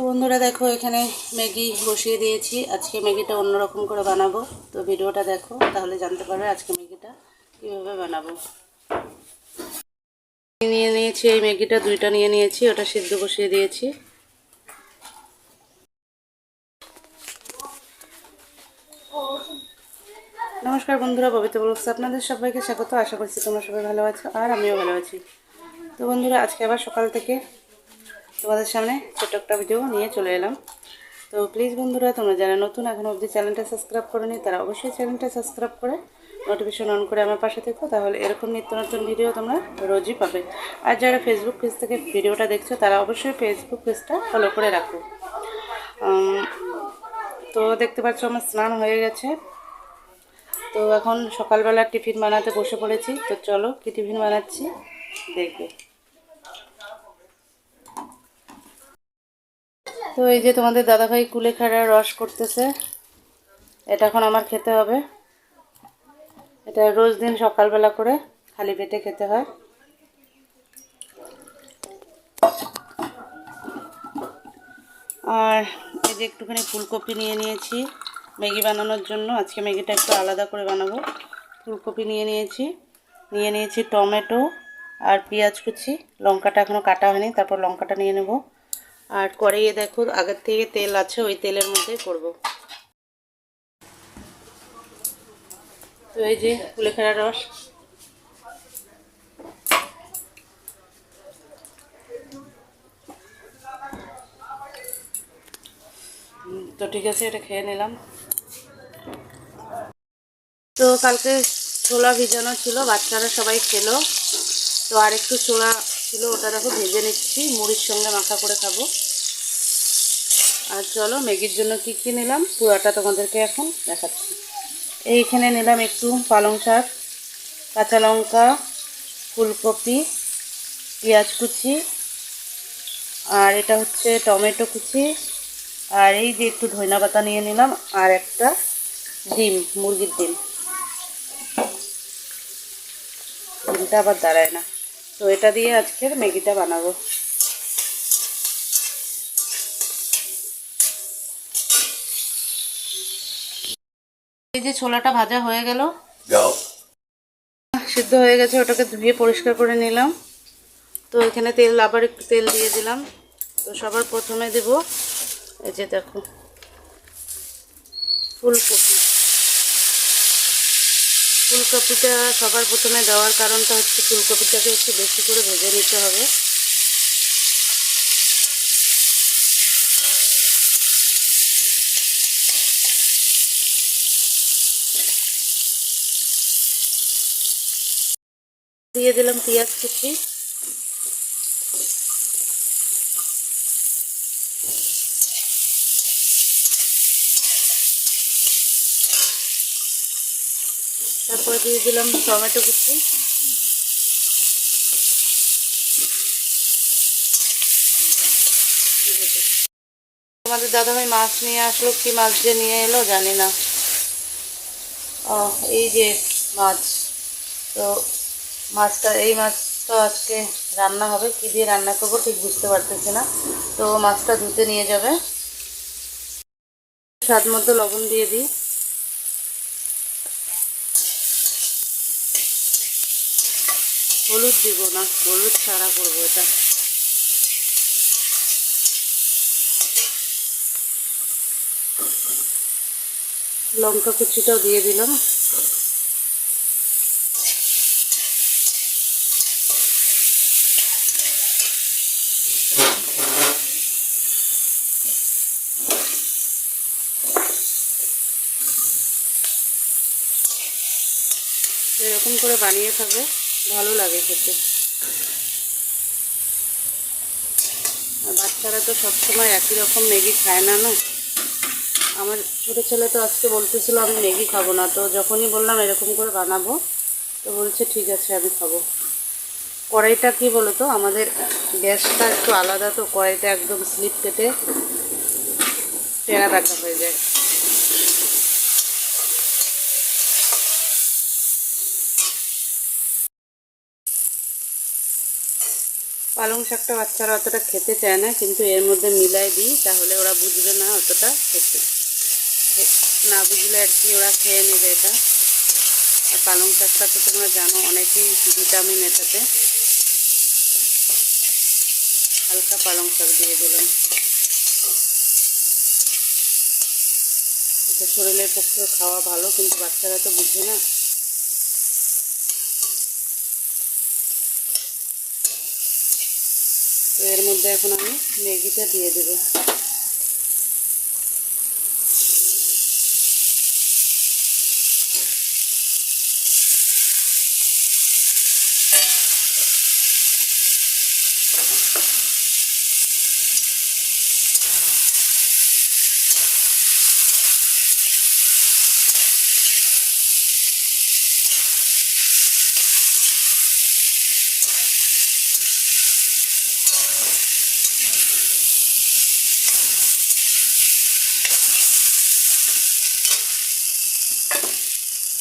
তো বন্ধুরা দেখো, এখানে ম্যাগি বসিয়ে দিয়েছি। আজকে ম্যাগিটা অন্যরকম করে বানাবো। তো ভিডিওটা দেখো, তাহলে জানতে পারবে আজকে ম্যাগিটা কীভাবে বানাবো। নিয়ে নিয়েছি, এই ম্যাগিটা দুইটা নিয়ে নিয়েছি, ওটা সিদ্ধ বসিয়ে দিয়েছি। নমস্কার বন্ধুরা ববিতা বলছি আপনাদের সবাইকে স্বাগত। আশা করছি তোমরা সবাই ভালো আছো, আর আমিও ভালো আছি। তো বন্ধুরা, আজকে আবার সকাল থেকে তোমাদের সামনে ছোট্ট একটা ভিডিও নিয়ে চলে এলাম। তো প্লিজ বন্ধুরা, তোমরা যারা নতুন এখন অবধি চ্যানেলটা সাবস্ক্রাইব করেনি, তারা অবশ্যই চ্যানেলটা সাবস্ক্রাইব করে নোটিফিকেশন অন করে আমার পাশে থেকো, তাহলে এরকম নিত্য নতুন ভিডিও তোমরা রোজই পাবে। আর যারা ফেসবুক পেজ থেকে ভিডিওটা দেখছ, তারা অবশ্যই ফেসবুক পেজটা ফলো করে রাখো। তো দেখতে পাচ্ছ আমার স্নান হয়ে গেছে। তো এখন সকালবেলা টিফিন বানাতে বসে পড়েছি। তো চলো কি টিফিন বানাচ্ছি? দেখবে। তো এই যে তোমাদের দাদাভাই কুলেখাড়ার রস করতেছে, এটা এখন আমার খেতে হবে। এটা রোজ দিন সকালবেলা করে খালি পেটে খেতে হয়। আর এই যে একটুখানি ফুলকপি নিয়ে নিয়েছি ম্যাগি বানানোর জন্য। আজকে ম্যাগিটা একটু আলাদা করে বানাবো। ফুলকপি নিয়ে নিয়েছি নিয়ে নিয়েছি টমেটো আর পেঁয়াজ কুচি। লঙ্কাটা এখনও কাটা হয়নি, তারপর লঙ্কাটা নিয়ে নেব। আর কড়াইয়ে দেখো, আগের থেকে তেল আছে, ওই তেলের মধ্যে করব। তো এই যে কুলেখাড়া রস। তো ঠিক আছে, এটা খেয়ে নিলাম। তো কালকে ছোলা ভিজানো ছিল, বাচ্চারা সবাই খেলো। তো আর একটু ছোলা ছিল, ওটা দেখো ভেজে নিচ্ছি, মুড়ির সঙ্গে মাখা করে খাব। আর চলো, ম্যাগির জন্য কি কি নিলাম? পুরাটা তোমাদেরকে এখন দেখাচ্ছি। এইখানে নিলাম একটু পালং শাক, কাঁচা লঙ্কা, ফুলকপি, পেঁয়াজ কুচি, আর এটা হচ্ছে টমেটো কুচি, আর এই যে একটু ধইনা পাতা নিয়ে নিলাম, আর একটা ডিম, মুরগির ডিম। ডিমটা আবার দাঁড়ায় না। তো এটা দিয়ে আজকের ম্যাগিটা বানাবো। এই যে ছোলাটা ভাজা হয়ে গেল। সিদ্ধ হয়ে গেছে ওটাকে ধুয়ে পরিষ্কার করে নিলাম। তো এখানে তেল আবার একটু তেল দিয়ে দিলাম। তো সবার প্রথমে দেব এই যে দেখো ফুলকপি। ফুলকপিটা সবার প্রথমে দেওয়ার কারণটা হচ্ছে ফুলকপিটাকে একটু বেশি করে ভেজে নিতে হবে। দিয়ে দিলাম পেঁয়াজ কুচি। তারপরে দিয়ে দিলাম টমেটো কুচি। আমাদের দাদাভাই মাছ নিয়ে আসলো, কি মাছ যে নিয়ে এলো জানি না। এই যে মাছ। তো মাছটা, এই মাছটা আজকে রান্না হবে। কি দিয়ে রান্না করব ঠিক বুঝতে পারতেছি না। তো মাছটা ধুতে নিয়ে যাবে। স্বাদ মতো লবণ দিয়ে দিই। হলুদ দিব না, হলুদ ছাড়া করব এটা। লঙ্কা কুচিটাও দিয়ে দিলাম। এরকম করে বানিয়ে খাবে। ভালো লাগে খেতে। আর বাচ্চারা তো সবসময় একই রকম ম্যাগি খায় না না? আমার ছোটো ছেলে তো আজকে বলতেছিল, আমি ম্যাগি খাব না। তো যখনই বললাম, এরকম করে বানাবো? তো বলছে, ঠিক আছে, আমি খাব। কড়াইটা কি বলো তো আমাদের গ্যাসটা একটু আলাদা, তো কড়াইটা একদম স্লিপ কেটে টেরা বেঁকা হয়ে যায়। পালং শাকটা বাচ্চারা অতটা খেতে চায় না, কিন্তু এর মধ্যে মিলাই দিই, তাহলে ওরা বুঝবে না অতটা খেতে। না বুঝলে আর কি ওরা খেয়ে নেবে এটা। আর পালং শাকটা তো তোমরা জানো, অনেকই ভিটামিন এটাতে। হালকা পালং শাক দিয়ে দিলাম। এটা শরীরের পক্ষে খাওয়া ভালো, কিন্তু বাচ্চারা তো বুঝবে না। তো এর মধ্যে এখন আমি ম্যাগিটা দিয়ে দেবো।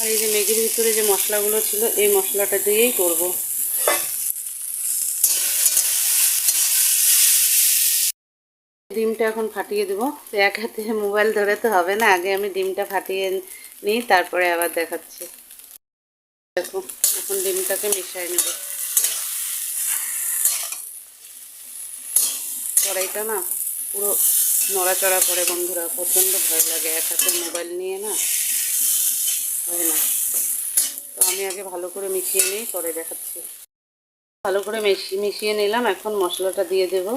আর এই যে ম্যাগির ভিতরে যে মশলাগুলো ছিল, এই মশলাটা দিয়েই করব। ডিমটা এখন ফাটিয়ে দেবো। তো এক হাতে মোবাইল ধরে তো হবে না, আগে আমি ডিমটা ফাটিয়ে নিই, তারপরে আবার দেখাচ্ছি। দেখো, এখন ডিমটাকে মিশিয়ে নেব। কড়াইটা না পুরো নড়াচড়া করে বন্ধুরা, প্রচণ্ড ভয় লাগে। এক হাতে মোবাইল নিয়ে না হয় না। তো আমি আগে ভালো করে মিশিয়ে নিই, পরে দেখাচ্ছি। ভালো করে মিশিয়ে নিলাম, এখন মশলাটা দিয়ে দেব।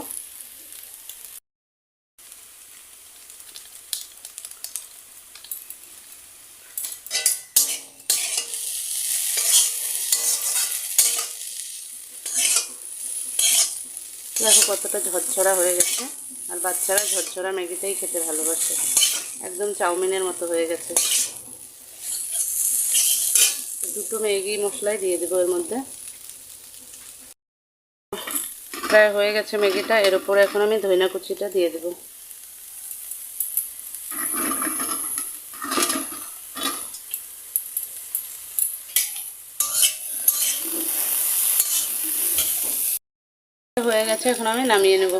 দেখো কতটা ঝরঝরা হয়ে গেছে। আর বাচ্চারা ঝরঝরা ম্যাগিটাই খেতে ভালোবাসে। একদম চাউমিনের মতো হয়ে গেছে। দুটো ম্যাগি মশলাই দিয়ে দেবো এর মধ্যে। প্রায় হয়ে গেছে ম্যাগিটা, এর উপরে এখন আমি ধইনা কুচিটা দিয়ে দেবো। হয়ে গেছে, এখন আমি নামিয়ে নেব।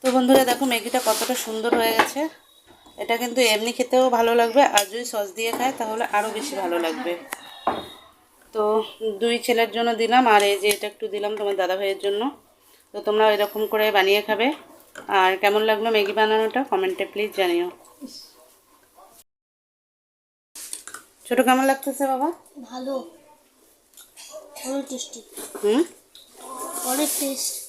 তো বন্ধুরা, দেখো ম্যাগিটা কতটা সুন্দর হয়ে গেছে। এটা কিন্তু এমনি খেতেও ভালো লাগবে আর যদি সস দিয়ে খায় তাহলে আরও বেশি ভালো লাগবে। তো দুই ছেলের জন্য দিলাম আর এই যে এটা একটু দিলাম তোমার দাদা ভাইয়ের জন্য। তো তোমরা এরকম করে বানিয়ে খাবে। আর কেমন লাগল ম্যাগি বানানোটা কমেন্টে প্লিজ জানিও। ছোট কেমন লাগতেছে বাবা? ভালো। অনেক টেস্টি। হুম? অনেক টেস্ট।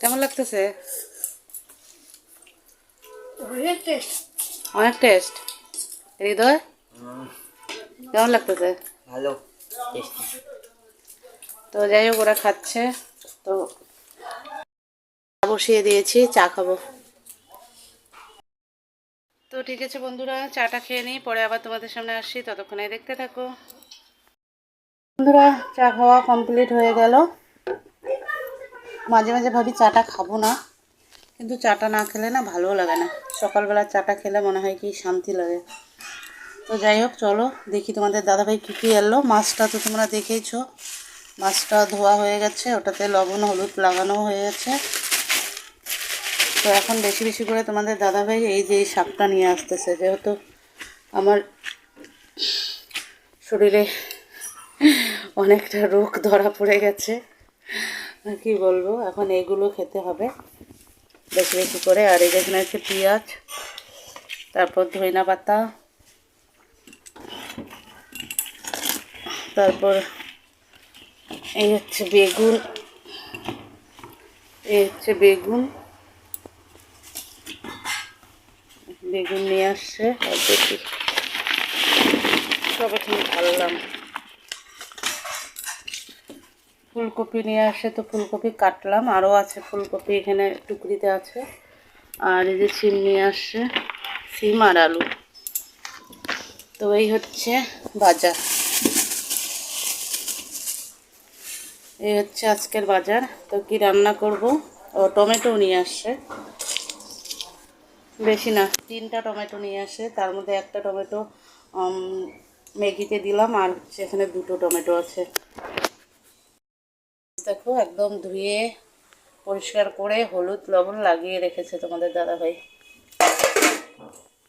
কেমন লাগতেছে? অনেক টেস্ট হৃদয়? কেমন লাগতেছে? ভালো তো যাই হোক ওরা খাচ্ছে। তো চা বসিয়ে দিয়েছি চা খাব। তো ঠিক আছে বন্ধুরা চাটা খেয়ে নিই পরে আবার তোমাদের সামনে আসছি। ততক্ষণে দেখতে থাকো। বন্ধুরা চা খাওয়া কমপ্লিট হয়ে গেল। মাঝে মাঝে ভাবি চাটা খাব না, কিন্তু চাটা না খেলে না ভালোও লাগে না। সকালবেলা চাটা খেলে মনে হয় কি শান্তি লাগে। তো যাই হোক, চলো দেখি তোমাদের দাদাভাই কী কী এলো। মাছটা তো তোমরা দেখেইছো। মাছটা ধোয়া হয়ে গেছে, ওটাতে লবণ, হলুদ লাগানো হয়ে গেছে। তো এখন বেশি বেশি করে তোমাদের দাদাভাই এই যে এই শাকটা নিয়ে আসতেছে। যেহেতু আমার শরীরে অনেকটা রোগ ধরা পড়ে গেছে কি বলব? এখন এগুলো খেতে হবে। বেশি বেশি করে। আর এই যেখানে আছে পেঁয়াজ, তারপর ধইনা পাতা, তারপর এই হচ্ছে বেগুন, এই হচ্ছে বেগুন। বেগুন নিয়ে আসছে। আর দেখি। সব এখানে ঢাললাম ফুলকপি নিয়ে আসে তো ফুলকপি কাটলাম। আরও আছে ফুলকপি এখানে টুকরিতে আছে। আর এই যে সিম নিয়ে আসছে সিম আর আলু। তো এই হচ্ছে বাজার। এই হচ্ছে আজকের বাজার। তো কি রান্না করব? ও, টমেটো নিয়ে আসছে বেশি না, তিনটা টমেটো নিয়ে আসে। তার মধ্যে একটা টমেটো ম্যাগিতে দিলাম। আর হচ্ছে এখানে দুটো টমেটো আছে। দেখো, একদম ধুয়ে পরিষ্কার করে হলুদ, লবণ লাগিয়ে রেখেছে তোমাদের দাদাভাই।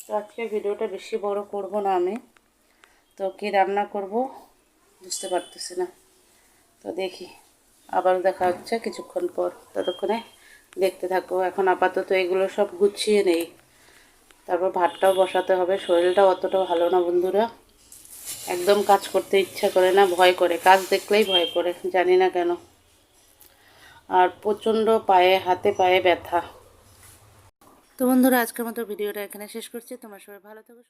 তো আজকে ভিডিওটা বেশি বড় করব না আমি। তো কি রান্না করব বুঝতে পারতেছি না। তো দেখি, আবার দেখা হচ্ছে কিছুক্ষণ পর। ততক্ষণে দেখতে থাকো। এখন আপাতত এগুলো সব গুছিয়ে নেই। তারপর ভাতটাও বসাতে হবে। শরীরটা অতটা ভালো না বন্ধুরা। একদম কাজ করতে ইচ্ছা করে না, ভয় করে। কাজ দেখলেই ভয় করে, জানি না কেন। আর প্রচণ্ড পায়ে, হাতে পায়ে ব্যথা। তো বন্ধুরা, আজকের মতো ভিডিওটা এখানে শেষ করছি। তোমার সবাই ভালো থাকো